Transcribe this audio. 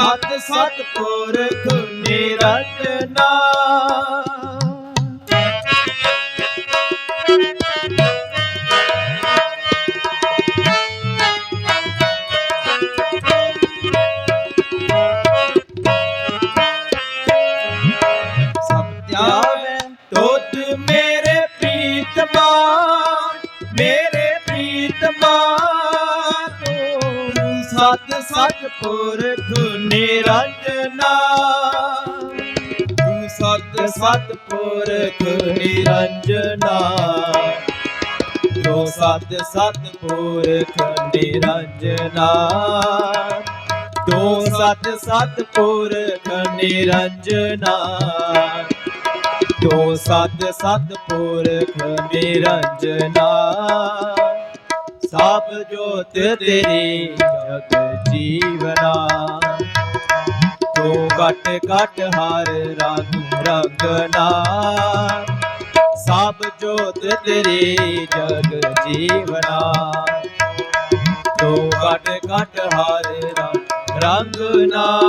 ਸਤ ਸਤ ਪੁਰਖ ਨਿਰੰਜਨਾ ਸਭ ਧਿਆਵੇ ਤੁਧ ਮੇਰੇ ਪ੍ਰੀਤਮਾ ਮੇਰੇ ਪ੍ਰੀਤਮਾ ਤੂੰ ਸਤ ਸਤ ਪੁਰਖ ਨਿਰੰਜਨਾ ਤੂੰ ਸਤ ਸਤ ਪੁਰਖ ਨਿਰੰਜਨਾ ਤੂੰ ਸਤ ਸਤ ਪੁਰਖ ਨਿਰੰਜਨਾ ਤੂੰ ਸਤ ਸਤ ਪੁਰਖ ਨਿਰੰਜਨਾ ਤੂੰ ਸਤ ਸਤ ਪੁਰਖ ਨਿਰੰਜਨਾ ਸਭ ਜੋਤ ਤੇਰੀ ਜਗ ਜੀਵਨਾ। ਤੂੰ ਕਟ ਕਟ ਹਰ ਰੰਗ ਰੰਗਨਾ। ਸਭ ਜੋਤ ਤੇਰੀ ਜਗ ਜੀਵਨਾ। ਤੂੰ ਕਟ ਕਟ ਹਰ ਰੰਗ ਰੰਗਨਾ।